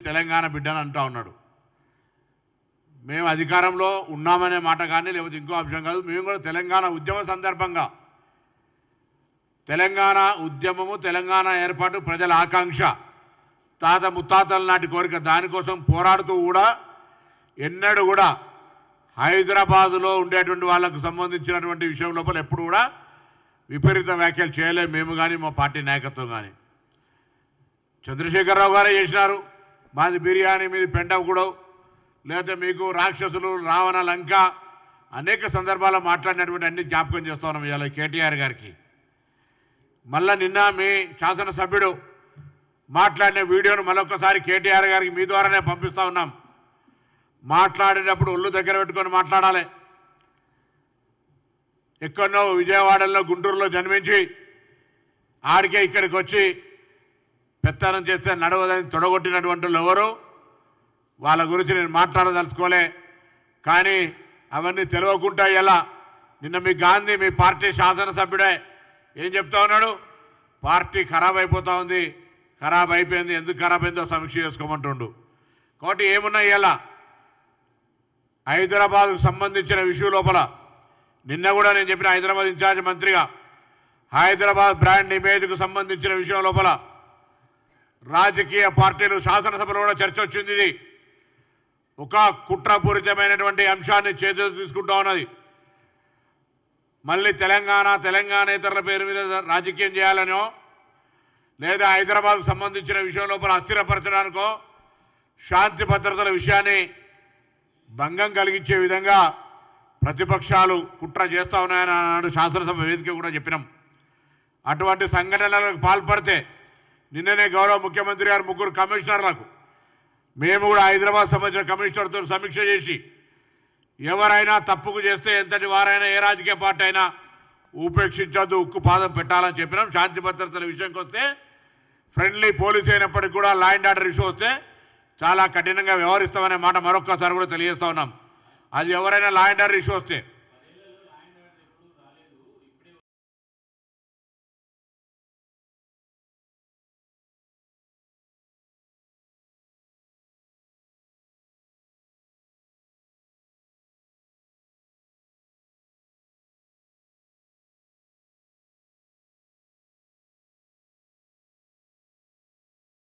తెలంగాణ బిడ్డని అంటా ఉన్నాడు. మేము అధికారంలో ఉన్నామనే మాట కానీ లేకపోతే ఇంకో అంశం కాదు. మేము కూడా తెలంగాణ ఉద్యమ సందర్భంగా తెలంగాణ ఉద్యమము తెలంగాణ ఏర్పాటు ప్రజల ఆకాంక్ష తాత ముత్తాతల నాటి కోరిక దానికోసం పోరాడుతూ కూడా ఎన్నడూ కూడా హైదరాబాదులో ఉండేటువంటి వాళ్ళకు సంబంధించినటువంటి విషయం లోపల ఎప్పుడు కూడా విపరీత వ్యాఖ్యలు చేయలేము మేము కానీ మా పార్టీ నాయకత్వం కానీ చంద్రశేఖరరావు గారే చేసినారు. మాది బిర్యానీ మీది పెండవగూడవు లేకపోతే మీకు రాక్షసులు రావణ లంక అనేక సందర్భాల్లో మాట్లాడినటువంటి అన్ని జ్ఞాపకం చేస్తా ఉన్నాం ఇవాళ కేటీఆర్ గారికి. మళ్ళా నిన్న మీ శాసనసభ్యుడు మాట్లాడిన వీడియోను మరొకసారి కేటీఆర్ గారికి మీ ద్వారానే పంపిస్తా ఉన్నాం. మాట్లాడేటప్పుడు ఒళ్ళు దగ్గర పెట్టుకొని మాట్లాడాలి. ఎక్కడో విజయవాడలో గుంటూరులో జన్మించి ఆడికే ఇక్కడికి వచ్చి పెత్తనం చేస్తే నడవదని తొడగొట్టినటువంటి ఎవరు? వాళ్ళ గురించి నేను మాట్లాడదలుచుకోలే. కానీ అవన్నీ తెలియకుండా ఎలా? నిన్న మీ గాంధీ మీ పార్టీ శాసనసభ్యుడే ఏం చెప్తా ఉన్నాడు? పార్టీ ఖరాబ్ అయిపోతూ ఉంది. ఖరాబ్ అయిపోయింది. ఎందుకు ఖరాబ్ అయిందో సమీక్ష చేసుకోమంటుండు. కాబట్టి ఏమున్నాయి ఎలా? హైదరాబాద్కు సంబంధించిన విషయం లోపల నిన్న కూడా నేను చెప్పిన హైదరాబాద్ ఇన్ఛార్జ్ మంత్రిగా హైదరాబాద్ బ్రాండ్ ఇమేజ్కు సంబంధించిన విషయం లోపల రాజకీయ పార్టీలు శాసనసభలో కూడా చర్చ వచ్చింది ఇది. ఒక కుట్రపూరితమైనటువంటి అంశాన్ని చేతులు తీసుకుంటా ఉన్నది. మళ్ళీ తెలంగాణ తెలంగాణేతరుల పేరు మీద రాజకీయం చేయాలనో లేదా హైదరాబాద్కు సంబంధించిన విషయం లోపల అస్థిరపరచడానికో శాంతి భద్రతల విషయాన్ని భంగం కలిగించే విధంగా ప్రతిపక్షాలు కుట్ర చేస్తా ఉన్నాయని అన్నాడు శాసనసభ వేదిక కూడా చెప్పినాం. అటువంటి సంఘటనలకు పాల్పడితే నిన్ననే గౌరవ ముఖ్యమంత్రి గారు ముగ్గురు కమిషనర్లకు మేము కూడా హైదరాబాద్ సంబంధించిన కమిషనర్తో సమీక్ష చేసి ఎవరైనా తప్పుకు చేస్తే ఎంతటి వారైనా ఏ రాజకీయ పార్టీ అయినా ఉపేక్షించొద్దు ఉక్కు పాదం పెట్టాలని చెప్పినాం. శాంతి భద్రతల విషయంకి వస్తే ఫ్రెండ్లీ పోలీస్ అయినప్పటికీ కూడా లా అండ్ ఆర్డర్ ఇష్యూ వస్తే చాలా కఠినంగా వ్యవహరిస్తామనే మాట మరొక్కసారి కూడా తెలియజేస్తా ఉన్నాం. అది ఎవరైనా లా అండ్ ఆర్డర్ ఇష్యూ వస్తే